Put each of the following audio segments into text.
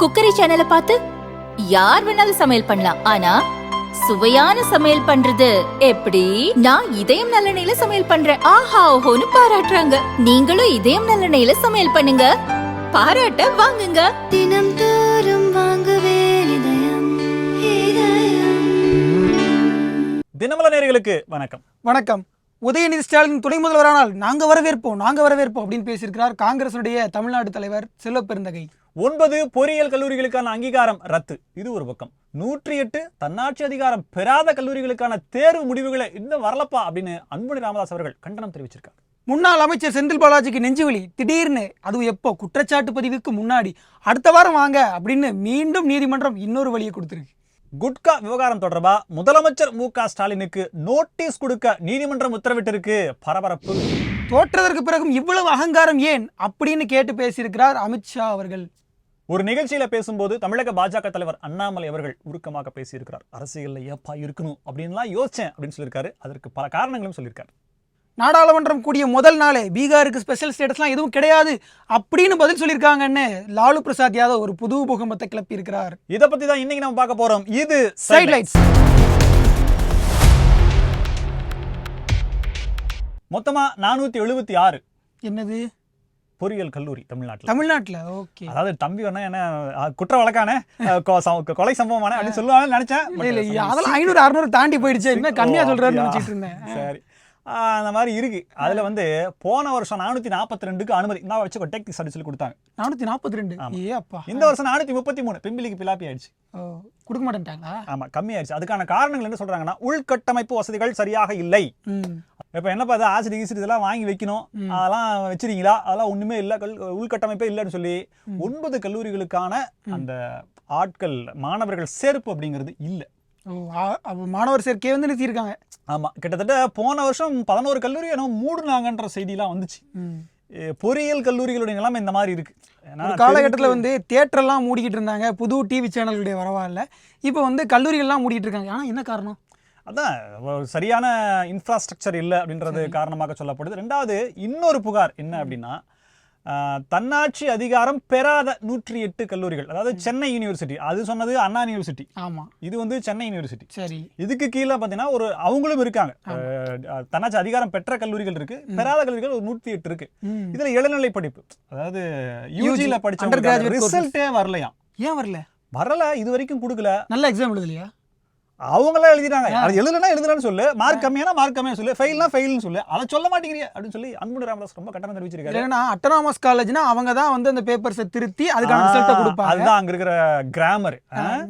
Cookery சேனலை பார்த்து யார் வேணாலும் சமையல் பண்ணலாம். ஆனா சுவையான சமையல் பண்றது எப்படி? நான் இதயம் நல்லெண்ணெயில சமையல் பண்றேன். ஆஹா ஓஹோன்னு பாராட்டுறாங்க. நீங்களும் இதயம் நல்லெண்ணெயில சமையல் பண்ணுங்க. பாராட்ட வாங்குங்க. தினம் தோறும் வாங்குவே இதயம் இதயம். தினமல நேயர்களுக்கு வணக்கம். வணக்கம். உதயநிதி ஸ்டாலின் துணை முதல்வரானால் நாங்க வரவேற்போம் நாங்க வரவேற்போம் அப்படின்னு பேசியிருக்கிறார் காங்கிரசுடைய தமிழ்நாடு தலைவர் செல்வப்பெருந்தகை. ஒன்பது பொறியியல் கல்லூரிகளுக்கான அங்கீகாரம் ரத்து. இது ஒரு பக்கம். நூற்றி எட்டு தன்னாட்சி அதிகாரம் பெறாத கல்லூரிகளுக்கான தேர்வு முடிவுகளை இன்னும் வரலப்பா அப்படின்னு அன்புமணி ராமதாஸ் அவர்கள் கண்டனம் தெரிவிச்சிருக்காங்க. முன்னாள் அமைச்சர் செந்தில் பாலாஜிக்கு நெஞ்சுவலி திடீர்னு அதுவும் எப்போ குற்றச்சாட்டு பதிவுக்கு முன்னாடி அடுத்த வாரம் வாங்க அப்படின்னு மீண்டும் நீதிமன்றம் இன்னொரு வழியை கொடுத்துருக்கு. குட்கா விவகாரம் தொடர்பா? முதலமைச்சர் மு க ஸ்டாலினுக்கு நோட்டீஸ் கொடுக்க நீதிமன்றம் உத்தரவிட்டிருக்கு. பரபரப்பு. தோற்றதற்கு பிறகும் இவ்வளவு அகங்காரம் ஏன் அப்படின்னு கேட்டு பேசியிருக்கிறார் அமித்ஷா அவர்கள். ஒரு நிகழ்ச்சியில பேசும்போது தமிழக பாஜக தலைவர் அண்ணாமலை அவர்கள் உருக்கமாக பேசியிருக்கிறார். அரசியல்ல ஏப்பா இருக்கணும்? அப்படின்லாம் யோசிச்சேன் அப்படின்னு சொல்லியிருக்காரு. அதற்கு பல காரணங்களும் சொல்லியிருக்காரு. நாடாளுமன்றம் கூடிய முதல் நாளே பீகாருக்கு ஸ்பெஷல் ஸ்டேட்டஸ்லாம் எதுவும் கிடையாது அப்படின்னு பதில் சொல்லியிருக்காங்கன்னு லாலு பிரசாத் யாதவ் ஒரு புது பூகம்பத்தை கிளப்பி இருக்கிறார் இத பத்தி தான் இன்னைக்கு நம்ம பார்க்க போறோம். இது சைட் லைட்ஸ் மொத்தமா நானூத்தி எழுபத்தி ஆறு. என்னது? பொறியியல் கல்லூரி தமிழ்நாட்டில். தமிழ்நாட்டுல? ஓகே. அதாவது தம்பி வேணா என்ன குற்ற வழக்கான கொலை சம்பவமான அப்படின்னு சொல்லுவாங்கன்னு நினைச்சேன். அதெல்லாம் ஐநூறு அறுநூறு தாண்டி போயிடுச்சு. என்ன கம்மியா ஓ, சொல்றாருன்னு அப்படியா? நினைச்சிட்டு இருந்தேன். சரி. அந்த மாதிரி இருக்கு. அதுல வந்து போன வருஷம் நானூத்தி நாற்பத்தி ரெண்டுக்கு அனுமதி. நான் வச்சு டெக்னிக்ஸ் அப்படி சொல்லி கொடுத்தாங்க. நானூத்தி நாற்பத்தி ரெண்டு. ஏ அப்பா. இந்த வருஷம் நானூத்தி முப்பத்தி மூணு பிம்பிளிக்கு பிலாப்பி ஆயிடுச்சு. கொடுக்க மாட்டேன்ட்டாங்களா? ஆமா கம்மி ஆயிடுச்சு. அதுக்கான காரணங்கள் என்ன சொல்றாங்கன்னா உள்கட்டமைப்பு வசதிகள் சரியாக இல்லை. இப்போ என்ன பார்த்தா ஆசிரியர் ஈசிரி இதெல்லாம் வாங்கி வைக்கணும். அதெல்லாம் வச்சிருக்கீங்களா? அதெல்லாம் ஒண்ணுமே இல்லை. கல் உள்கட்டமைப்பே இல்லைன்னு சொல்லி ஒன்பது கல்லூரிகளுக்கான அந்த ஆட்கள் மாணவர்கள் சேர்ப்பு அப்படிங்கிறது இல்லை. மாணவர் சேர்க்கையை வந்து நிறுத்தியிருக்காங்க. ஆமா கிட்டத்தட்ட போன வருஷம் பதினோரு கல்லூரி என்ன மூடுனாங்கன்ற செய்திலாம் வந்துச்சு. பொறியியல் கல்லூரிகளுடைய நிலைமை இந்த மாதிரி இருக்கு. ஏன்னா காலகட்டத்தில் வந்து தியேட்டர்லாம் மூடிக்கிட்டு இருந்தாங்க புது டிவி சேனல்களுடைய வரவாயில் இப்போ வந்து கல்லூரிகள்லாம் மூடிட்டு இருக்காங்க. ஆனால் என்ன காரணம்? அதான் சரியான இன்ஃப்ராஸ்ட்ரக்சர் இல்லை அப்படின்றது காரணமாக சொல்லப்படுது. ரெண்டாவது இன்னொரு புகார் என்ன அப்படின்னா தன்னாட்சி அதிகாரம் பெறாத நூற்றி எட்டு கல்லூரிகள். அதாவது சென்னை யூனிவர்சிட்டி. அது சொன்னது அண்ணா யூனிவர்சிட்டி. ஆமாம் இது வந்து சென்னை யூனிவர்சிட்டி. சரி. இதுக்கு கீழே பார்த்தீங்கன்னா ஒரு அவங்களும் இருக்காங்க. தன்னாட்சி அதிகாரம் பெற்ற கல்லூரிகள் இருக்கு. பெறாத கல்லூரிகள் ஒரு நூற்றி எட்டு இருக்கு. இதுல இளநிலை படிப்பு. அதாவது யூஜியில் படிச்ச. ரிசல்ட்டே வரலையாம். ஏன் வரல? வரல இது வரைக்கும் கொடுக்கல. நல்ல எக்ஸாம் எழுதலையா? அவங்களே எழுதிட்டாங்க. அது எழுதுனா எழுதுலன்னு சொல்லு. மார்க் கம்மியானா மார்க் கம்மியா சொல்லு. ஃபெயில்னா ஃபெயில்னு சொல்லு. அதை சொல்ல மாட்டேங்கிறீங்க அப்படின்னு சொல்லி அன்புடு ராமதாஸ் ரொம்ப கட்டணம் தெரிவிச்சிருக்காரு. இல்லைன்னா அட்டனாமஸ் காலேஜ்னா அவங்க தான் வந்து அந்த பேப்பர்ஸை திருத்தி அதுக்கான ரிசல்ட்டை கொடுப்பாங்க. அதுதான் அங்க இருக்கிற கிராமர்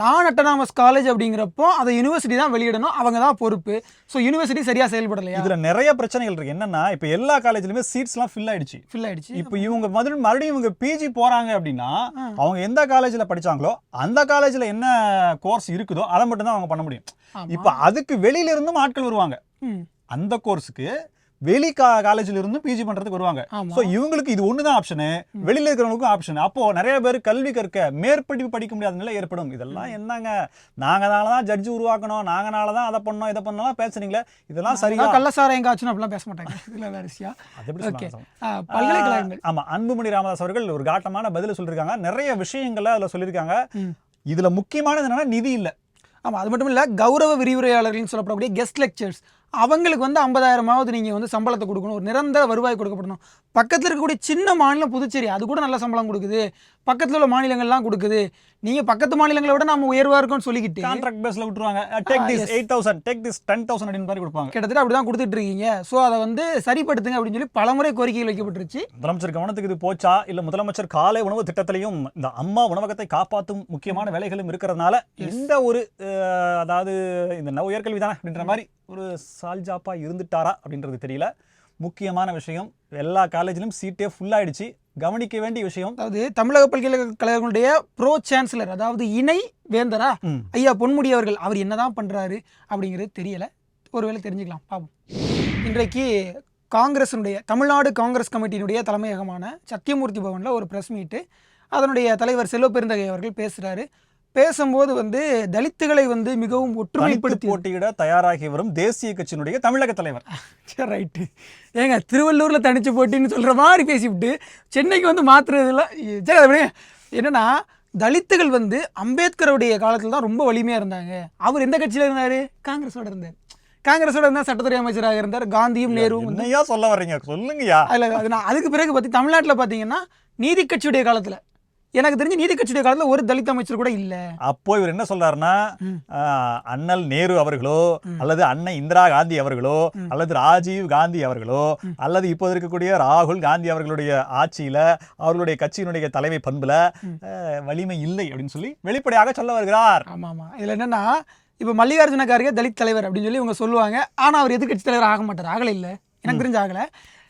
நான் அட்டனாமஸ் காலேஜ் அப்படிங்கிறப்போ அதை யூனிவர்சிட்டி தான் வெளியிடணும். அவங்க தான் பொறுப்பு. ஸோ யூனிவர்சிட்டி சரியா செயல்படலையா? இதுல நிறைய பிரச்சனைகள் இருக்கு. என்னன்னா இப்ப எல்லா காலேஜ்லயுமே சீட்ஸ்லாம் ஃபில் ஆயிடுச்சு. ஃபில் ஆயிடுச்சு. இப்போ இவங்க மறுபடியும் மறுபடியும் இவங்க பிஜி போறாங்க அப்படின்னா அவங்க எந்த காலேஜ்ல படிச்சாங்களோ அந்த காலேஜ்ல என்ன கோர்ஸ் இருக்குதோ அதை மட்டும் தான் அவங்க பண்ண முடியும். ஆமா. இப்போ அதுக்கு வெளியில இருந்தும் ஆட்கள் வருவாங்க. அந்த கோர்ஸுக்கு வெளி கா காலேஜ்ல இருந்தும் பிஜி பண்றதுக்கு வருவாங்க. சோ இவங்களுக்கு இது ஒண்ணுதான் ஆப்ஷனு வெளியில இருக்கிறவங்களுக்கும் ஆப்ஷன் அப்போ நிறைய பேர் கல்வி கற்க மேற்படிப்பு படிக்க முடியாத நிலை ஏற்படும். இதெல்லாம் என்னங்க? நாங்கனால தான் ஜட்ஜ் உருவாக்கணும். நாங்கனால தான் அதை பண்ணோம் இதை பண்ணலாம் பேசுறீங்களா இதெல்லாம் சரியா? அதான் கள்ளசாரம் எங்க ஆச்சுன்னு அப்படிலாம் பேச மாட்டாங்க இதுல பல்கலைக்கழகங்கள். ஆமா. அன்புமணி ராமதாஸ் அவர்கள் ஒரு காட்டமான பதில சொல்லியிருக்காங்க நிறைய விஷயங்களை அதுல சொல்லியிருக்காங்க. இதுல முக்கியமானது என்னன்னா நிதி இல்ல. ஆமாம் அது மட்டும் இல்லை கௌரவ விரிவுரையாளர்கள்னு சொல்லப்படக்கூடிய கெஸ்ட் லெக்சர்ஸ் அவங்களுக்கு வந்து ஐம்பதாயிரமாவது நீங்கள் வந்து சம்பளத்தை கொடுக்கணும். ஒரு நிரந்தர வருவாய் கொடுக்கப்படணும். பக்கத்துல இருக்கக்கூடிய சின்ன மாநிலம் புதுச்சேரி அது கூட நல்ல சம்பளம் கொடுக்குது. பக்கத்துல உள்ள மாநிலங்கள்லாம் கொடுக்குது. நீங்க பக்கத்து மாநிலங்களை விட நம்ம உயர்வா இருக்கோம்னு சொல்லிக்கிட்டு கான்ட்ராக்ட் பேஸ்ல விட்டுருவாங்க. Take this. Eight thousand take this ten thousand அப்படின்னு மாதிரி கொடுப்பாங்க. கிட்டத்தட்ட அப்படிதான் கொடுத்துட்டு இருக்கீங்க ஸோ அதை வந்து சரிப்படுத்துங்க அப்படின்னு சொல்லி பலமுறை கோரிக்கைகள் வைக்கப்பட்டுருச்சு. முதலமைச்சர் கவனத்துக்கு இது போச்சா? இல்ல முதலமைச்சர் காலை உணவு திட்டத்திலையும் இந்த அம்மா உணவகத்தை காப்பாற்றும் முக்கியமான வேலைகளும் இருக்கிறதுனால இந்த ஒரு அதாவது இந்த உயர்கல்வி தானே அப்படின்ற மாதிரி ஒரு சால்ஜாப்பா இருந்துட்டாரா அப்படின்றது தெரியல. முக்கியமான விஷயம். எல்லா காலேஜிலும் சீட்டே ஃபுல் ஆயிடுச்சு. கவனிக்க வேண்டிய விஷயம். அதாவது தமிழக பல்கலைக்கழகங்களுடைய ப்ரோ சான்சலர் அதாவது இணை வேந்தரா. ஐயா பொன்முடி அவர்கள் அவர் என்னதான் பண்றாரு அப்படிங்கிறது தெரியல. ஒருவேளை தெரிஞ்சுக்கலாம். பாப்போம். இன்றைக்கு காங்கிரஸினுடைய தமிழ்நாடு காங்கிரஸ் கமிட்டியினுடைய தலைமையகமான சத்தியமூர்த்தி பவனில் ஒரு ப்ரெஸ் மீட்டு அதனுடைய தலைவர் செல்வப்பெருந்தகை அவர்கள் பேசுறாரு. பேசும்போது வந்து தலித்துகளை வந்து மிகவும் ஒற்றுமைப்படுத்தி போட்டியிட தயாராகி வரும் தேசிய கட்சியினுடைய தமிழக தலைவர். சரி ரைட்டு ஏங்க திருவள்ளூரில் தனிச்சு போட்டின்னு சொல்கிற மாதிரி பேசிவிட்டு சென்னைக்கு வந்து மாற்றுறதுல சரி அது என்னன்னா தலித்துகள் வந்து அம்பேத்கருடைய காலத்துல தான் ரொம்ப வலிமையா இருந்தாங்க. அவர் எந்த கட்சியில இருந்தாரு? காங்கிரஸோட இருந்தார். காங்கிரஸோட இருந்தா சட்டத்துறை அமைச்சராக இருந்தார். காந்தியும் நேருவும் என்னையா சொல்ல வர்றீங்க? சொல்லுங்கய்யா. அதுல அதுக்கு பிறகு பத்தி தமிழ்நாட்டுல பாத்தீங்கன்னா நீதி கட்சியுடைய காலத்துல எனக்கு தெரிஞ்சு நீதி கட்சியுடைய காலத்துல ஒரு தலித் அமைச்சர் கூட இல்ல. அப்போ இவர் என்ன சொல்றாருன்னா அண்ணல் நேரு அவர்களோ. அல்லது அன்னை இந்திரா காந்தி அவர்களோ. அல்லது ராஜீவ் காந்தி அவர்களோ. அல்லது இப்போ இருக்கக்கூடிய ராகுல் காந்தி அவர்களுடைய ஆட்சியில அவர்களுடைய கட்சியினுடைய தலைமை பண்புல வலிமை இல்லை அப்படின்னு சொல்லி வெளிப்படையாக சொல்ல வருகிறார். ஆமா ஆமா இதுல என்னன்னா இப்ப மல்லிகார்ஜுன கார்கே தலித் தலைவர் அப்படின்னு சொல்லி இவங்க சொல்லுவாங்க. ஆனா அவர் எதிர்க்கட்சி தலைவர் ஆக மாட்டார். ஆகல இல்ல. எனக்கு தெரிஞ்சு ஆகல.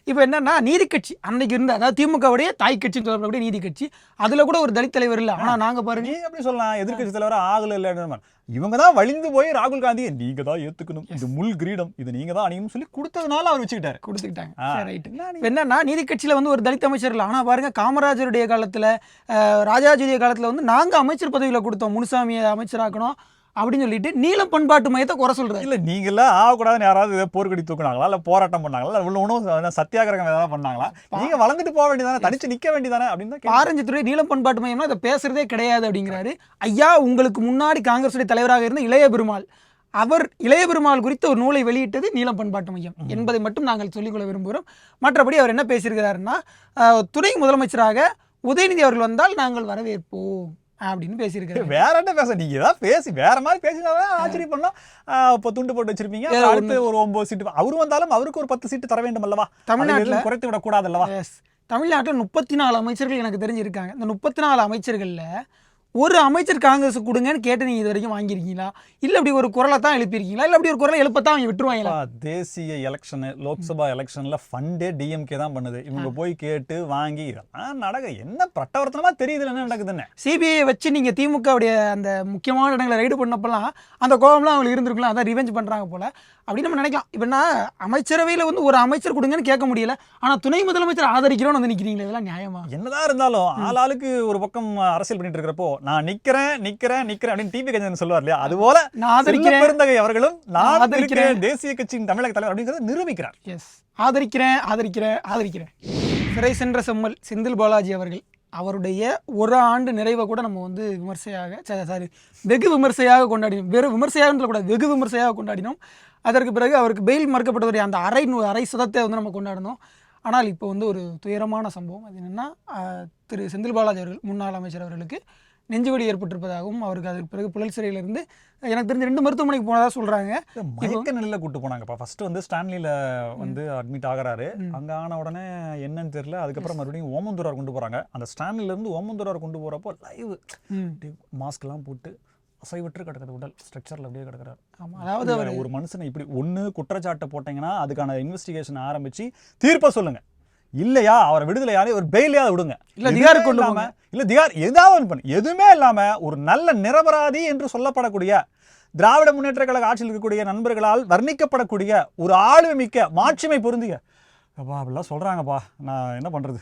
இப்போ என்னன்னா நீதி கட்சி. அன்னைக்கு இருந்த அதாவது திமுகவுடைய தாய் கட்சின்னு சொல்லப்படக்கூடிய நீதி கட்சி. அதுல கூட ஒரு தலித் தலைவர் இல்ல. ஆனா நாங்க பாருங்க. நீ எப்படி சொல்லலாம்? எதிர்க்கட்சி தலைவரா ஆகல இல்ல இவங்க தான் வலிந்து போய் ராகுல் காந்தியை நீங்க தான் ஏத்துக்கணும். இது முள் கிரீடம். இது நீங்க தான் அணியணும் சொல்லி கொடுத்ததுனால அவர் வச்சுக்கிட்டாரு. கொடுத்துக்கிட்டாங்க. ஆ. சரி ரைட் என்ன நீ- இப்ப என்னன்னா நீதி கட்சியில வந்து ஒரு தலித் அமைச்சர் இல்லை. ஆனா பாருங்க காமராஜருடைய காலத்துல அஹ், ராஜாஜியுடைய காலத்துல வந்து நாங்க அமைச்சர் பதவியில கொடுத்தோம். முனுசாமியை அமைச்சராக்கணும். அப்படின்னு சொல்லிட்டு நீலம் பண்பாட்டு மையத்தை குறை சொல்றாரு. இல்ல நீங்கள ஆகக்கூடாதுன்னு யாராவது இதை போர்க்கடி தூக்குனாங்களா? இல்ல போராட்டம் பண்ணாங்களா? இல்ல உள்ள உணவு சத்தியாகிரகம் ஏதாவது பண்ணாங்களா? நீங்க வளர்ந்துட்டு போக வேண்டியதானே தனிச்சு நிக்க வேண்டியதானே அப்படின்னு தான் கேட்டேன். பாரஞ்சித்துறை நீலம் பண்பாட்டு மையம்னா அதை பேசுறதே கிடையாது அப்படிங்கிறாரு. ஐயா உங்களுக்கு முன்னாடி காங்கிரசுடைய தலைவராக இருந்த இளைய பெருமாள். அவர் இளைய பெருமாள் குறித்த ஒரு நூலை வெளியிட்டது நீலம் பண்பாட்டு மையம். என்பதை மட்டும் நாங்கள் சொல்லிக்கொள்ள விரும்புகிறோம். மற்றபடி அவர் என்ன பேசியிருக்கிறாருன்னா துணை முதலமைச்சராக உதயநிதி அவர்கள் வந்தால் நாங்கள் வரவேற்போம். அப்படின்னு பேசியிருக்கிறாரு வேற என்ன பேச நீங்க ஏதாவது பேசி வேற மாதிரி பேசினாதான் ஆச்சரியம் பண்ணோம். இப்போ துண்டு போட்டு வச்சிருப்பீங்க. அடுத்து ஒரு ஒன்பது சீட்டு. அவரு வந்தாலும் அவருக்கு ஒரு பத்து சீட்டு தர வேண்டும் அல்லவா தமிழ்நாட்டுல- குறைத்து விடக்கூடாது அல்லவா தமிழ்நாட்டில் முப்பத்தி நாலு அமைச்சர்கள் எனக்கு தெரிஞ்சிருக்காங்க. இந்த முப்பத்தி நாலு அமைச்சர்களில் ஒரு அமைச்சர் காங்கிரஸ் கொடுங்கன்னு கேட்டு நீங்கள் இது வரைக்கும் வாங்கியிருக்கீங்களா? இல்லை அப்படி ஒரு குரலை தான் எழுப்பியிருக்கீங்களா? இல்லை அப்படி ஒரு குரலை எழுப்பத்தான் அவங்க விட்டுருவாங்களா? தேசிய எலெக்ஷனு லோக்சபா எலெக்ஷன்ல ஃபண்டே டிஎம்கே தான் பண்ணுது. இவங்க போய் கேட்டு வாங்கி இதெல்லாம் நடக்க என்ன பிரட்டவர்த்தனமா தெரியுதுல என்ன நடக்குதுன்னு. சிபிஐ வச்சு நீங்கள் திமுகவுடைய அந்த முக்கியமான இடங்களை ரைடு பண்ணப்பெல்லாம் அந்த கோபம்லாம் அவங்களுக்கு இருந்திருக்கலாம் அதான் ரிவெஞ்ச் பண்ணுறாங்க போல. அப்படின்னு நம்ம நினைக்கலாம். இப்போ நான் அமைச்சரவையில் வந்து ஒரு அமைச்சர் கொடுங்கன்னு கேட்க முடியல. ஆனால் துணை முதலமைச்சர் ஆதரிக்கிறோன்னு வந்து நிற்கிறீங்களே இதெல்லாம் நியாயமா? என்னதான் இருந்தாலும் ஆளாளுக்கு ஒரு பக்கம் அரசியல் பண்ணிட்டு இருக்கிறப்போ நான் நிக்கிறேன் நிக்கிறேன் நிக்கிறேன் அப்படின்னு டிவி கஞ்சன் சொல்லுவார் இல்லையா? அது போல நான் ஆதரிக்கிறேன். பெருந்தகை அவர்களும் நான் ஆதரிக்கிறேன். தேசிய கட்சியின் தமிழக தலைவர் அப்படிங்கறத நிரூபிக்கிறார். எஸ் ஆதரிக்கிறேன் ஆதரிக்கிறேன் ஆதரிக்கிறேன். சிறை சென்ற செம்மல் செந்தில் பாலாஜி அவர்கள் அவருடைய ஒரு ஆண்டு நிறைவை கூட நம்ம வந்து விமர்சையாக சாரி வெகு விமர்சையாக கொண்டாடினோம். வெறும் விமர்சையாக சொல்லக்கூடாது வெகு விமர்சையாக கொண்டாடினோம். அதற்கு பிறகு அவருக்கு பெயில் மறுக்கப்பட்டவருடைய அந்த அரை நூ- அரை சதத்தை வந்து நம்ம கொண்டாடினோம். ஆனால் இப்போ வந்து ஒரு துயரமான சம்பவம். அது என்னென்னா திரு செந்தில் பாலாஜி அவர்கள் முன்னாள் அமைச்சர் அவர்களுக்கு நெஞ்சுவலி ஏற்பட்டிருப்பதாகவும் அவருக்கு அதற்கு பிறகு புழல் சிறையிலிருந்து எனக்கு தெரிஞ்ச ரெண்டு மருத்துவமனைக்கு போனதாக சொல்கிறாங்க மயக்க நிலையில கூட்டு போனாங்கப்பா. ஃபர்ஸ்ட் வந்து ஸ்டான்லில வந்து அட்மிட் ஆகுறாரு. அங்க ஆன உடனே என்னன்னு தெரியல. அதுக்கப்புறம் மறுபடியும் ஓமந்தூரார் கொண்டு போறாங்க. அந்த ஸ்டான்லில இருந்து ஓமந்தூரார் கொண்டு போறப்போ லைவ் ம். மாஸ்க் எல்லாம் போட்டு அசைவற்று கிடக்குது உடல். ஸ்ட்ரக்சர்ல அப்படியே கிடக்குறாரு. ஆமாம் அதாவது ஒரு மனுஷனை இப்படி ஒண்ணு குற்றச்சாட்டை போட்டீங்கன்னா அதுக்கான இன்வெஸ்டிகேஷன் ஆரம்பிச்சு தீர்ப்பை சொல்லுங்க. இல்லையா? அவரை விடுதலையாலே ஒரு பெயிலையாவது விடுங்க. இல்ல, திகாருக்கு கொண்டு இல்லாம இல்ல திகார் ஏதாவது பண்ணு. எதுவுமே இல்லாம ஒரு நல்ல நிரபராதி என்று சொல்லப்படக்கூடிய திராவிட முன்னேற்ற கழக ஆட்சியில் இருக்கக்கூடிய நண்பர்களால் வர்ணிக்கப்படக்கூடிய ஒரு ஆளுமை மிக்க மாட்சிமை பொருந்திய. அப்பா அப்படிலாம் சொல்றாங்கப்பா. நான் என்ன பண்றது?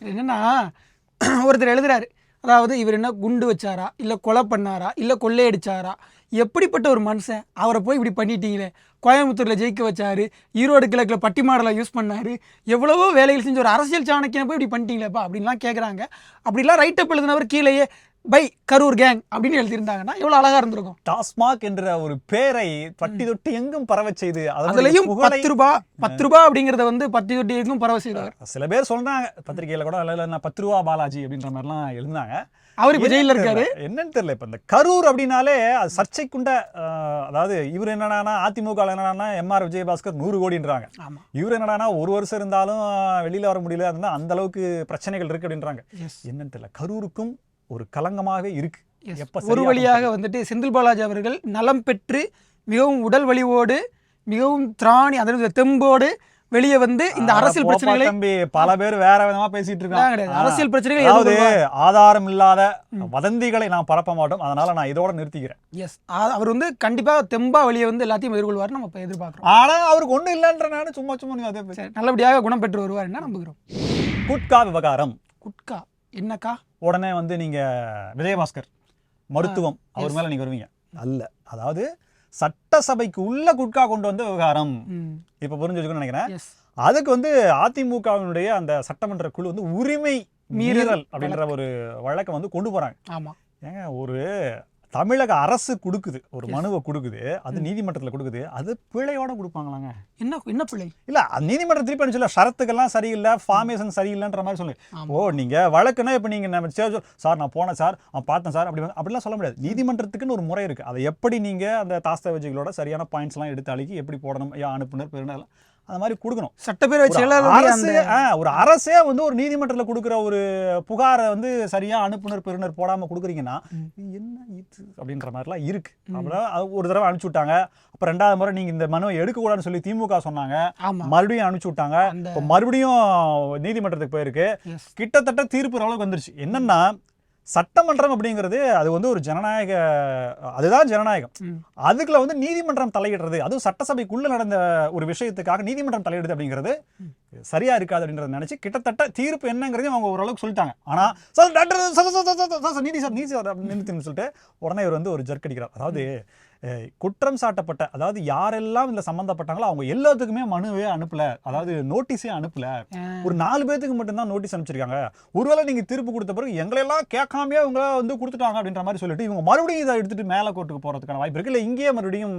என்னன்னா ஒருத்தர் எழுதுறாரு. அதாவது இவர் என்ன குண்டு வச்சாரா? இல்லை கொலை பண்ணாரா? இல்லை கொள்ளையடிச்சாரா? எப்படிப்பட்ட ஒரு மனுஷன்? அவரை போய் இப்படி பண்ணிட்டீங்களே? கோயம்புத்தூரில் ஜெயிக்க வச்சாரு. ஈரோடு கிழக்கில் பட்டி மாடலை யூஸ் பண்ணாரு. எவ்வளவோ வேலைகள் செஞ்ச ஒரு அரசியல் சாணக்கியனை போய் இப்படி பண்ணிட்டீங்களேப்பா அப்படின்லாம் கேட்குறாங்க அப்படிலாம் ரைட்டப் எழுதினவர் கீழேயே பை கரூர் கேங் அப்படின்னு எழுதியிருந்தாங்கன்னா எவ்வளோ அழகாக இருந்திருக்கும். டாஸ்மாக் என்ற ஒரு பேரை பட்டி தொட்டி எங்கும் பரவச் செய்து அதுலேயும் பத்து ரூபா பத்து ரூபா அப்படிங்கிறத வந்து பத்து தொட்டி எங்கும் பரவ செய்தார் சில பேர் சொல்றாங்க பத்திரிகையில கூட பத்து ரூபா பாலாஜி அப்படின்ற மாதிரிலாம் எழுந்தாங்க அவர் இப்போ ஜெயிலில் இருக்காரு. என்னன்னு தெரியல இப்ப இந்த கரூர் அப்படின்னாலே அது சர்ச்சைக்குண்ட அதாவது இவர் என்னடானா அதிமுக என்னடானா எம்ஆர் விஜயபாஸ்கர் நூறு கோடின்றாங்க. இவர் என்னடானா ஒரு வருஷம் இருந்தாலும் வெளியில வர முடியல அதுனா அந்த அளவுக்கு பிரச்சனைகள் இருக்கு அப்படின்றாங்க. என்னன்னு தெரியல. கரூருக்கும் ஒரு கலங்கமாகவே இருக்கு. ஒரு வழியாக வந்துட்டு செந்தில் பாலாஜி அவர்கள் நலம் பெற்று மிகவும் உடல் வலிவோடு மிகவும் திராணி அதாவது தெம்போடு வெளியே வந்து இந்த அரசியல் பிரச்சனைகளை தம்பி பல பேர் வேற விதமா பேசிட்டு இருக்காங்க. அரசியல் பிரச்சனைகளை அதாவது. ஆதாரம் இல்லாத வதந்திகளை நான் பரப்ப மாட்டோம். அதனால நான் இதோட நிறுத்திக்கிறேன். எஸ் அவர் வந்து கண்டிப்பா தெம்பா வெளியே வந்து எல்லாத்தையும் எதிர்கொள்வார் நம்ம இப்போ எதிர்பார்க்கிறோம். ஆனா அவருக்கு ஒண்ணு இல்லைன்ற நானு சும்மா சும்மா நீ அதே நல்லபடியாக குணம் பெற்று வருவார் என்ன நம்புகிறோம்? குட்கா விவகாரம். குட்கா. என்னக்கா? உடனே வந்து நீங்க விஜயபாஸ்கர் மருத்துவம். அவர். மேல நீங்க வருவீங்க. அல்ல. அதாவது சட்டசபைக்கு உள்ள குட்கா கொண்டு வந்த விவகாரம். இப்ப புரிஞ்சு வச்சுக்கணும்னு நினைக்கிறேன் அதுக்கு வந்து அதிமுகவினுடைய அந்த சட்டமன்ற குழு வந்து உரிமை மீறல் மீறல். அப்படின்ற ஒரு வழக்கை வந்து கொண்டு போறாங்க. ஆமா. ஏங்க ஒரு தமிழக அரசு கொடுக்குது. ஒரு மனுவை கொடுக்குது. அது நீதிமன்றத்தில் கொடுக்குது. அது பிழையோட கொடுப்பாங்களாங்க. என்ன என்ன பிள்ளை இல்ல அது நீதிமன்றம் திருப்பி அனுப்பிச்சு ஷரத்துக்கெல்லாம் சரியில்லை ஃபார்மேஷன் சரியில்லைன்ற மாதிரி சொல்லு. ஓ நீங்க வழக்குனா இப்போ நீங்க நம்ம சார் நான் போனேன் சார் நான் பார்த்தேன் சார் அப்படி அப்படிலாம் சொல்ல முடியாது. நீதிமன்றத்துக்குன்னு ஒரு முறை இருக்கு. அதை எப்படி நீங்க அந்த தாஸ்தவஜிகளோட சரியான பாயிண்ட்ஸ்லாம் எடுத்து அழுகி எப்படி போடணும் ஐயா அனுப்புனர் பெருனர் அந்த மாதிரி கொடுக்கணும். சட்டப்பேரவை ஒரு அரசே ஆ, ஒரு அரசே வந்து ஒரு நீதிமன்றத்தில் கொடுக்குற ஒரு புகாரை வந்து சரியா அனுப்புனர் பெறுநர் போடாம கொடுக்குறீங்கன்னா என்ன இது அப்படின்ற மாதிரிலாம் இருக்கு. அப்புறம் ஒரு தடவை அனுப்பிச்சு விட்டாங்க. அப்புறம் ரெண்டாவது முறை நீங்க இந்த மனுவை எடுக்கக்கூடாதுன்னு சொல்லி திமுக சொன்னாங்க. மறுபடியும் அனுப்பிச்சு விட்டாங்க. இப்போ மறுபடியும் நீதிமன்றத்துக்கு போயிருக்கு. கிட்டத்தட்ட தீர்ப்பு அளவுக்கு வந்துருச்சு. என்னன்னா சட்டமன்றம் அப்படிங்கிறது அது வந்து ஒரு ஜனநாயக அதுதான் ஜனநாயகம். அதுக்குள்ள வந்து நீதிமன்றம் தலையிடுறது அதுவும் சட்டசபைக்குள்ள நடந்த ஒரு விஷயத்துக்காக நீதிமன்றம் தலையிடுது அப்படிங்கிறது சரியா இருக்காது அப்படின்றத நினைச்சு கிட்டத்தட்ட தீர்ப்பு என்னங்கிறதையும் அவங்க ஓரளவுக்கு சொல்லிட்டாங்க. ஆனா சார் டாக்டர் சார் நீதி சார் நீதி சார் அப்படின்னு சொல்லிட்டு உடனே இவர் வந்து ஒரு ஜர்க் அடிக்கிறார். அதாவது குற்றம் சாட்டப்பட்ட அதாவது யாரெல்லாம் இதுல சம்பந்தப்பட்டாங்களோ அவங்க எல்லாத்துக்குமே மனுவே அனுப்பல. அதாவது நோட்டீஸே அனுப்பல. ஒரு நாலு பேத்துக்கு மட்டும்தான் நோட்டீஸ் அனுப்பிச்சிருக்காங்க. ஒருவேளை நீங்க தீர்ப்பு கொடுத்த பிறகு எங்களெல்லாம் கேட்காமயே இவங்க வந்து கொடுத்துட்டாங்க அப்படின்ற மாதிரி சொல்லிட்டு இவங்க மறுபடியும் இதை எடுத்துட்டு மேல கோர்ட்டுக்கு போறதுக்கான வாய்ப்பு இருக்கு. இல்ல இங்கேயே மறுபடியும்?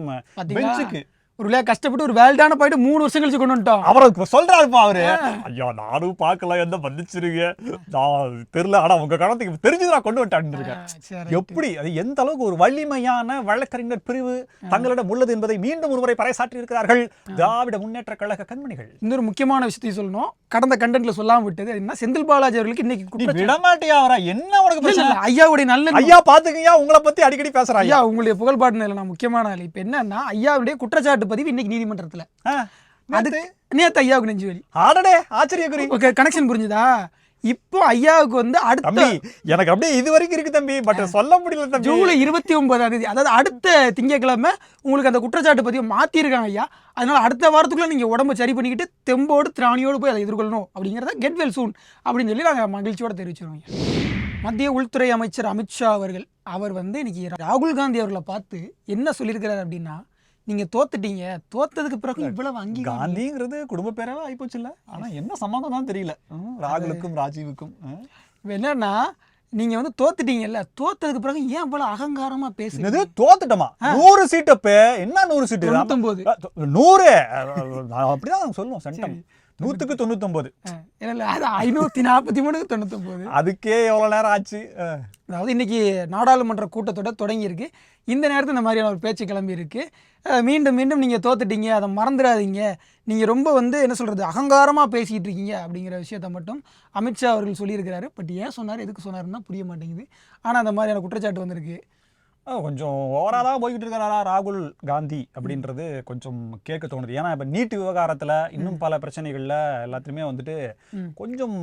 பெஞ்சுக்கு. ஒரு வழியா கஷ்டப்பட்டு ஒரு வேல்டான போயிட்டு மூணு வருஷம் கழிச்சு கொண்டு வந்துட்டோம் அவருக்கு சொல்றாருப்பா அவரு. ஐயா நானும் பார்க்கல. என்ன மன்னிச்சிருங்க. நான் தெரியல. ஆனா உங்க காலத்துக்கு தெரிஞ்சு நான் கொண்டு வந்துட்டேன் எப்படி? அது எந்த அளவுக்கு ஒரு வலிமையான வழக்கறிஞர் பிரிவு தங்களிடம் உள்ளது என்பதை மீண்டும் ஒருமுறை பறைசாற்றி இருக்கிறார்கள்? திராவிட முன்னேற்ற கழக கண்மணிகள். இன்னொரு முக்கியமான விஷயத்தையும் சொல்லணும். கடந்த கண்டென்ட்ல சொல்லாம விட்டது. என்ன? செந்தில் பாலாஜி அவர்களுக்கு இன்னைக்கு விடமாட்டியா அவரா? என்ன உனக்கு பிரச்சனை? ஐயாவுடைய நல்ல ஐயா பாத்துக்கங்க உங்களை பத்தி அடிக்கடி பேசுறேன் ஐயா. உங்களுடைய புகழ்பாட்டு நிலை நான் முக்கியமான இப்ப என்னன்னா ஐயாவுடைய குற்றச்சாட்டு பதிவு இன்னைக்கு நீதிமன்றத்துல. அது நேத்து? நேத்து ஐயாவுக்கு நெஞ்சு வலி. ஆடடே ஆச்சரியக்குறி. ஓகே கனெக்ஷன் புரிஞ்சுதா? இப்போ ஐயாவுக்கு வந்து அடுத்த எனக்கு அப்படியே இது வரைக்கும் இருக்கு தம்பி பட் சொல்ல முடியல தம்பி. ஜூலை இருபத்தி ஒன்பதாம் தேதி அதாவது அடுத்த திங்கட்கிழமை உங்களுக்கு அந்த குற்றச்சாட்டு பதிவு மாத்திருக்காங்க ஐயா. அதனால அடுத்த வாரத்துக்குள்ள நீங்க உடம்பு சரி பண்ணிக்கிட்டு தெம்போடு திராணியோடு போய் அதை எதிர்கொள்ளணும் அப்படிங்கிறத கெட் வெல் சூன் அப்படின்னு சொல்லி நாங்கள் மகிழ்ச்சியோட தெரிவிச்சிருவோம். மத்திய உள்துறை அமைச்சர் அமித்ஷா அவர்கள் அவர் வந்து இன்னைக்கு ராகுல் காந்தி அவர்களை பார்த்து என்ன சொல்லியிருக்கிறார் அப்படின்னா நீங்க தோத்துட்டீங்க. தோத்ததுக்கு பிறகு இவ்வளவு அங்கீகாரம் காந்திங்கிறது குடும்ப பேராவே ஆயிப்போச்சு இல்ல ஆனா என்ன சம்பந்தம் தான் தெரியல ராகுலுக்கும் ராஜீவுக்கும் என்னன்னா நீங்க வந்து தோத்துட்டீங்கல்ல. தோத்ததுக்கு பிறகு ஏன் இவ்வளவு அகங்காரமா பேசுறது தோத்துட்டோமா? நூறு சீட் அப்ப. என்ன நூறு சீட்டு? நூறு. அப்படிதான் சொல்லுவோம் சென்டம் நூத்துக்கு தொண்ணூத்தொன்பது இல்ல அது ஐநூத்தி நாற்பத்தி மூணுக்கு தொண்ணூத்தொன்பது அதுக்கே எவ்வளவு நேரம் ஆச்சு. அதாவது இன்னைக்கு நாடாளுமன்ற கூட்டத்தொடர் தொடங்கியிருக்கு. இந்த நேரத்தில் இந்த மாதிரியான ஒரு பேச்சு கிளம்பி இருக்கு. அஹ் மீண்டும் மீண்டும் நீங்கள் தோத்துட்டீங்க அதை மறந்துடாதீங்க. நீங்கள் ரொம்ப வந்து என்ன சொல்கிறது அகங்காரமாக பேசிக்கிட்டு இருக்கீங்க அப்படிங்கிற விஷயத்த மட்டும் அமித்ஷா அவர்கள் சொல்லியிருக்கிறாரு. பட் ஏன் சொன்னார் எதுக்கு சொன்னாருன்னா புரிய மாட்டேங்குது. ஆனால் அந்த மாதிரியான குற்றச்சாட்டு வந்திருக்கு. கொஞ்சம் ஓவரா தான் போய்கிட்டு இருக்காரா ராகுல் காந்தி அப்படின்றது கொஞ்சம் கேட்க தோணுது. ஏன்னா இப்போ நீட் விவகாரத்துல இன்னும் பல பிரச்சனைகள்ல எல்லாத்துலயுமே வந்துட்டு. கொஞ்சம்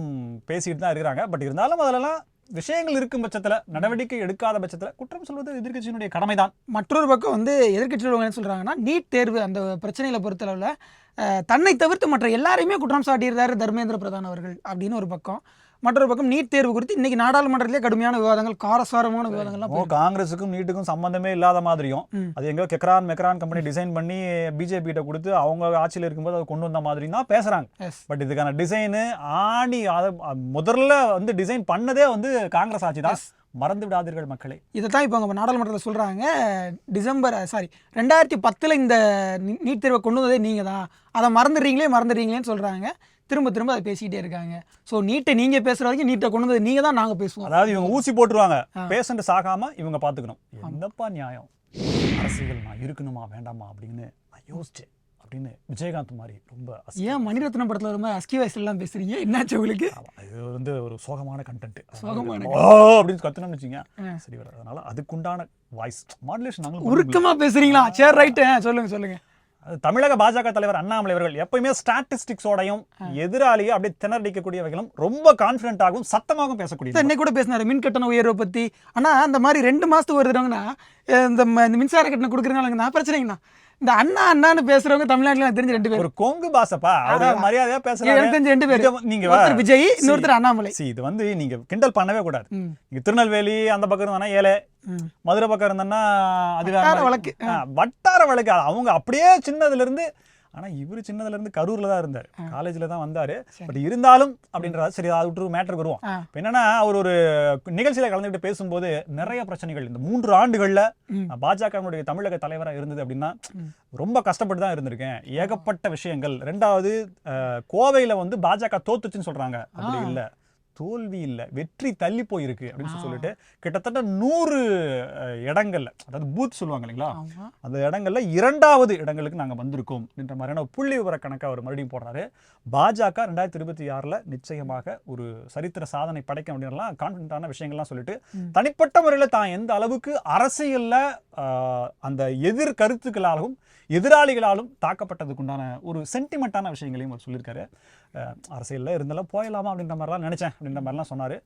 பேசிட்டு தான் இருக்கிறாங்க. பட் இருந்தாலும் அதிலலாம் விஷயங்கள் இருக்கும் பட்சத்துல நடவடிக்கை எடுக்காத பட்சத்துல குற்றம் சொல்வது எதிர்க்கட்சியினுடைய கடமைதான். மற்றொரு பக்கம் வந்து எதிர்க்கட்சியில் என்ன சொல்கிறாங்கன்னா நீட் தேர்வு அந்த பிரச்சனைகளை பொறுத்தளவில் தன்னை தவிர்த்து மற்ற எல்லாரையுமே குற்றம் சாட்டியிருந்தாரு தர்மேந்திர பிரதான் அவர்கள் அப்படின்னு ஒரு பக்கம். மற்றொரு பக்கம் நீட் தேர்வு குறித்து இன்னைக்கு நாடாளுமன்றத்திலே கடுமையான விவாதங்கள் காரசாரமான போயிருக்கு. காங்கிரஸுக்கும் நீட்டுக்கும் சம்பந்தமே இல்லாத மாதிரியும். அது எங்கோ கெக்ரான் மெக்ரான் கம்பெனி டிசைன் பண்ணி பிஜேபி கிட்ட கொடுத்து அவங்க ஆட்சியில் இருக்கும்போது அதை கொண்டு வந்த மாதிரி தான் பேசுறாங்க. பட் இதுக்கான டிசைனு ஆணி அதை முதல்ல வந்து டிசைன் பண்ணதே வந்து காங்கிரஸ் ஆட்சி தான். மறந்து விடாதீர்கள் மக்களே. இதை தான் இப்போ அவங்க நாடாளுமன்றத்தில் சொல்கிறாங்க டிசம்பர் சாரி ரெண்டாயிரத்தி பத்தில் இந்த நீட் தேர்வை கொண்டு வந்ததே நீங்கள் தான் அதை மறந்துடுறீங்களே மறந்துடுறீங்களேன்னு சொல்கிறாங்க திரும்ப திரும்ப அதை பேசிக்கிட்டே இருக்காங்க. ஸோ நீட்டை நீங்கள் பேசுகிற வரைக்கும் நீட்டை கொண்டு வந்தது நீங்கள் தான் நாங்கள் பேசுவோம். அதாவது இவங்க ஊசி போட்டுருவாங்க. பேஷண்ட் சாகாம இவங்க பாத்துக்கணும். என்னப்பா நியாயம்? அரசியல் நான் இருக்கணுமா வேண்டாமா அப்படின்னு நான் யோசிச்சேன். அப்படின்னு விஜயகாந்த் மாதிரி ரொம்ப ஏன் மணிரத்னம் படத்தில் ரொம்ப அஸ்கி வயசுலலாம் பேசுகிறீங்க என்னாச்சு உங்களுக்கு? இது வந்து ஒரு சோகமான கண்டென்ட் சோகமான அப்படின்னு கத்தணும்னு வச்சுங்க. சரி அதனால அதுக்குண்டான வாய்ஸ் மாடுலேஷன் நாங்களும் உருக்கமாக பேசுகிறீங்களா சரி ரைட்டு சொல்லுங்கள் அது தமிழக பாஜக தலைவர் அண்ணாமலை அவர்கள் எப்பயுமே ஸ்டாட்டிஸ்டிக்ஸோடையும் எதிராளியை அப்படியே திணறடிக்கக்கூடிய வகையிலும் ரொம்ப கான்ஃபிடென்ட்டாகவும் சத்தமாகவும் பேசக்கூடிய இன்னைக்கு கூட பேசினாரு மின் கட்டண உயர்வை பற்றி ஆனால் அந்த மாதிரி ரெண்டு மாதத்துக்கு வருதுறவங்கன்னா இந்த மின்சார கட்டணம் கொடுக்குறதுனால நான் பிரச்சனைங்கண்ணா. இந்த அண்ணா அண்ணான்னு பேசுறவங்க தமிழ்நாட்டில் தெரிஞ்ச ரெண்டு பேர். ஒரு கொங்கு பாசப்பா? அவரு மரியாதையா பேசுறாரு எனக்கு தெரிஞ்ச ரெண்டு பேர். நீங்க ஒருத்தர் விஜய் இன்னொருத்தர் அண்ணாமலை. இது வந்து நீங்க கிண்டல் பண்ணவே கூடாது. நீங்க திருநெல்வேலி அந்த பக்கம் இருந்தா ஏழை. மதுரை பக்கம் இருந்தோன்னா அது. வழக்கு. வட்டார வழக்கு. அவங்க அப்படியே சின்னதுல இருந்து ஆனா இவரு சின்னதுல இருந்து கரூர்ல தான் இருந்தார். காலேஜ்ல தான் வந்தாரு. பட் இருந்தாலும் அப்படின்றது சரி அது விட்டு மேட்டருக்கு வருவோம். இப்ப என்னன்னா அவர் ஒரு நிகழ்ச்சியில கலந்துக்கிட்டு பேசும்போது நிறைய பிரச்சனைகள் இந்த மூன்று ஆண்டுகள்ல. பாஜகவினுடைய தமிழக தலைவரா இருந்தது அப்படின்னா. ரொம்ப கஷ்டப்பட்டு தான் இருந்திருக்கேன் ஏகப்பட்ட விஷயங்கள் ரெண்டாவது கோவையில வந்து பாஜக தோத்துச்சுன்னு சொல்றாங்க அப்படி. இல்ல தோல்வி இல்ல வெற்றி தள்ளி போயிருக்கு அப்படின்னு. சொல்லிட்டு கிட்டத்தட்ட நூறு இடங்கள்ல அதாவது பூத் சொல்லுவாங்க இல்லைங்களா அந்த இடங்கள்ல இரண்டாவது இடங்களுக்கு நாங்க வந்திருக்கோம் அப்படின்ற மாதிரியான புள்ளி விவர கணக்கை அவர் மறுபடியும் போடுறாரு பாஜக ரெண்டாயிரத்தி இருபத்தி ஆறுல நிச்சயமாக ஒரு சரித்திர சாதனை படைக்கும் அப்படின்லாம் கான்ஃபிடண்டான விஷயங்கள்லாம் சொல்லிட்டு. தனிப்பட்ட முறையில் தான் எந்த அளவுக்கு அரசியல்ல அந்த எதிர் கருத்துக்களாலும் எதிராளிகளாலும் தாக்கப்பட்டதுக்குண்டான ஒரு சென்டிமெண்ட்டான விஷயங்களையும் அவர் சொல்லியிருக்காரு. அரசியல்ல இருந்தாலும் போயிடலாமா அப்படின்ற மாதிரிலாம் நினைச்சேன் அப்படின்ற மாதிரிலாம் சொன்னாரு.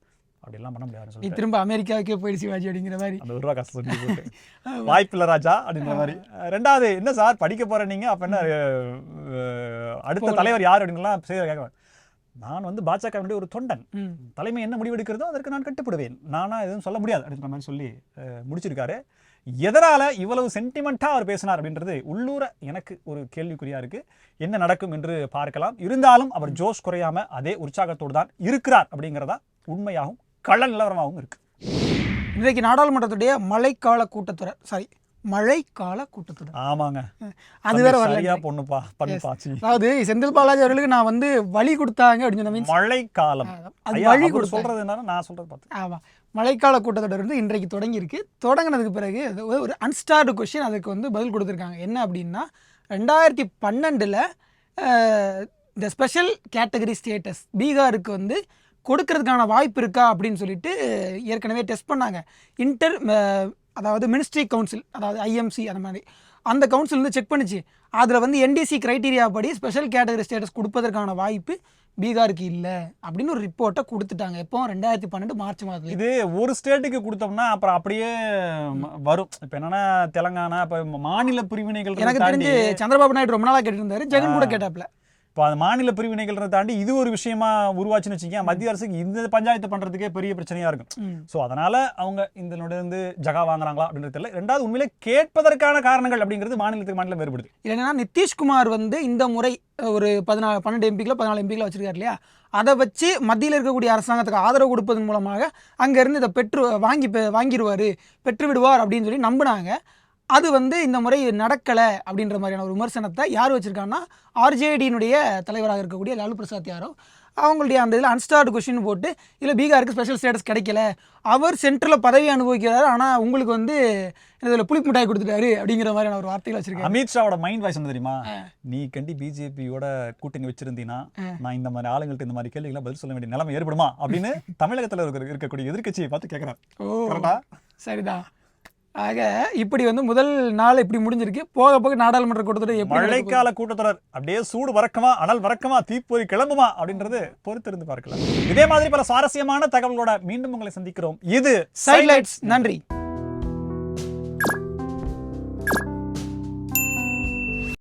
அப்படிலாம் பண்ண முடியாதுன்னு நீ திரும்ப அமெரிக்காவுக்கே போயிடுச்சு சிவாஜி அப்படிங்கிற மாதிரி. அந்த ஒரு ரூபா கஷ்டம் சொல்லி வாய்ப்பில்லை ராஜா அப்படின்ற மாதிரி. ரெண்டாவது என்ன சார் படிக்க போற நீங்க? அப்ப என்ன அடுத்த. தலைவர் யார் அப்படின்லாம் செய்ய கேட்க நான் வந்து பாஜகவினுடைய ஒரு தொண்டன். தலைமை என்ன முடிவெடுக்கிறதோ அதற்கு நான் கட்டுப்படுவேன். நானா எதுவும் சொல்ல முடியாது அப்படின்ற மாதிரி சொல்லி முடிச்சிருக்காரு. எதனால இவ்வளவு சென்டிமெண்ட்டாக அவர் பேசினார் அப்படின்றது உள்ளூர எனக்கு ஒரு கேள்விக்குறியா இருக்கு. என்ன நடக்கும் என்று பார்க்கலாம். இருந்தாலும் அவர் ஜோஷ் குறையாம அதே உற்சாகத்தோடு தான் இருக்கிறார் அப்படிங்கிறதா உண்மையாகவும் கள்ள நிலவரமாகவும் இருக்கு. இன்றைக்கு நாடாளுமன்றத்துடைய மழைக்கால கூட்டத்தொடர் சாரி மழைக்கால கூட்டத்தொடர். ஆமாங்க. அது வேற தம்பி, வரல சரியா பொண்ணுப்பா பண்ணுப்பா அதாவது செந்தில் பாலாஜி அவர்களுக்கு நான் வந்து வழி கொடுத்தாங்க அப்படின்னு சொன்ன மீன்ஸ் மழை காலம் அது வழி சொல்றது நான் சொல்றது பார்த்து ஆமாம் மழைக்கால கூட்டத்தொடர் வந்து இன்றைக்கு தொடங்கியிருக்கு. தொடங்கினதுக்கு பிறகு ஒரு- அன்ஸ்டார்டு கொஷின் அதுக்கு வந்து பதில் கொடுத்துருக்காங்க. என்ன அப்படின்னா ரெண்டாயிரத்தி பன்னெண்டில் இந்த ஸ்பெஷல் கேட்டகரி ஸ்டேட்டஸ் பீகாருக்கு வந்து கொடுக்கறதுக்கான வாய்ப்பு இருக்கா அப்படின்னு சொல்லிட்டு ஏற்கனவே டெஸ்ட் பண்ணாங்க. இன்டர் அதாவது மினிஸ்ட்ரி கவுன்சில் அதாவது ஐஎம்சி அந்த மாதிரி. அந்த கவுன்சில் வந்து செக் பண்ணுச்சு. அதில் வந்து என்டிசி கிரைட்டீரியா படி ஸ்பெஷல் கேட்டகரி ஸ்டேட்டஸ் கொடுப்பதற்கான வாய்ப்பு பீகாருக்கு இல்லை அப்படின்னு ஒரு ரிப்போர்ட்டை கொடுத்துட்டாங்க. எப்போ ரெண்டாயிரத்தி பன்னெண்டு மார்ச் மாதத்துல. இது ஒரு ஸ்டேட்டுக்கு கொடுத்தோம்னா அப்புறம் அப்படியே வரும். இப்ப என்னன்னா தெலங்கானா இப்ப மாநில பிரிவினைகள் எனக்கு தெரிஞ்சு சந்திரபாபு நாயுடு ரொம்ப நாளா கேட்டு இருந்தாரு. ஜெகன் கூட கேட்டாப்ல. இப்போ அது மாநில பிரிவினைகள் தாண்டி இது ஒரு விஷயமா உருவாச்சுன்னு வச்சுக்கோங்க. மத்திய அரசுக்கு இந்த பஞ்சாயத்து பண்றதுக்கே பெரிய பிரச்சனையா இருக்கும். ஸோ அதனால அவங்க இந்த இருந்து ஜகா வாங்குறாங்களா அப்படின்றது தெரியல. ரெண்டாவது உண்மையிலே கேட்பதற்கான காரணங்கள் அப்படிங்கிறது மாநிலத்துக்கு மாநிலம் வேறுபடுது. இல்லைன்னா நிதிஷ்குமார் வந்து இந்த முறை ஒரு பதினாலு பன்னெண்டு எம்பிக்கில் பதினாலு எம்பிக்கில் வச்சிருக்காரு இல்லையா? அதை வச்சு மத்தியில் இருக்கக்கூடிய அரசாங்கத்துக்கு ஆதரவு கொடுப்பதன் மூலமாக அங்கேருந்து இதை பெற்று வாங்கி வாங்கிடுவாரு பெற்று விடுவார் அப்படின்னு சொல்லி நம்பினாங்க. அது வந்து இந்த முறை நடக்கலை அப்படின்ற மாதிரியான ஒரு விமர்சனத்தை யார் வச்சுருக்காங்கன்னா ஆர்ஜேடியினுடைய தலைவராக இருக்கக்கூடிய லாலு பிரசாத் யாரவ் அவங்களுடைய அந்த இதில் அன்ஸ்டார்டு கொஷின் போட்டு இல்லை பீகாருக்கு ஸ்பெஷல் ஸ்டேட்டஸ் கிடைக்கல. அவர் சென்டரில் பதவி அனுபவிக்கிறாரு ஆனால் உங்களுக்கு வந்து இதில் புளிப்பு மிட்டாய் கொடுத்துட்டாரு அப்படிங்கிற மாதிரியான ஒரு வார்த்தைகள் வச்சிருக்காரு அமித்ஷாவோட மைண்ட் வாய்ஸ் என்ன தெரியுமா? நீ கண்டி பிஜேபியோட கூட்டணி வச்சிருந்தீனா நான் இந்த மாதிரி ஆளுங்கள்ட்ட இந்த மாதிரி கேள்விகளை பதில் சொல்ல வேண்டிய நிலைமை ஏற்படுமா? அப்படின்னு தமிழகத்துல இருக்கிற இருக்கக்கூடிய எதிர்க்கட்சியை பார்த்து கேட்கிறார் ஓ. சரிதான். ஆக இப்படி வந்து முதல் நாள் இப்படி முடிஞ்சிருக்கு. போக போக நாடாளுமன்ற கூட்டத்தொடர்? மழைக்கால கூட்டத்தொடர். அப்படியே சூடு வரக்குமா அனல் வரக்குமா தீப்பொறி கிளம்புமா அப்படின்றது பொறுத்திருந்து பார்க்கலாம். இதே மாதிரி பல சுவாரஸ்யமான தகவலோட மீண்டும் உங்களை சந்திக்கிறோம். இது சைட்லைட்ஸ் நன்றி.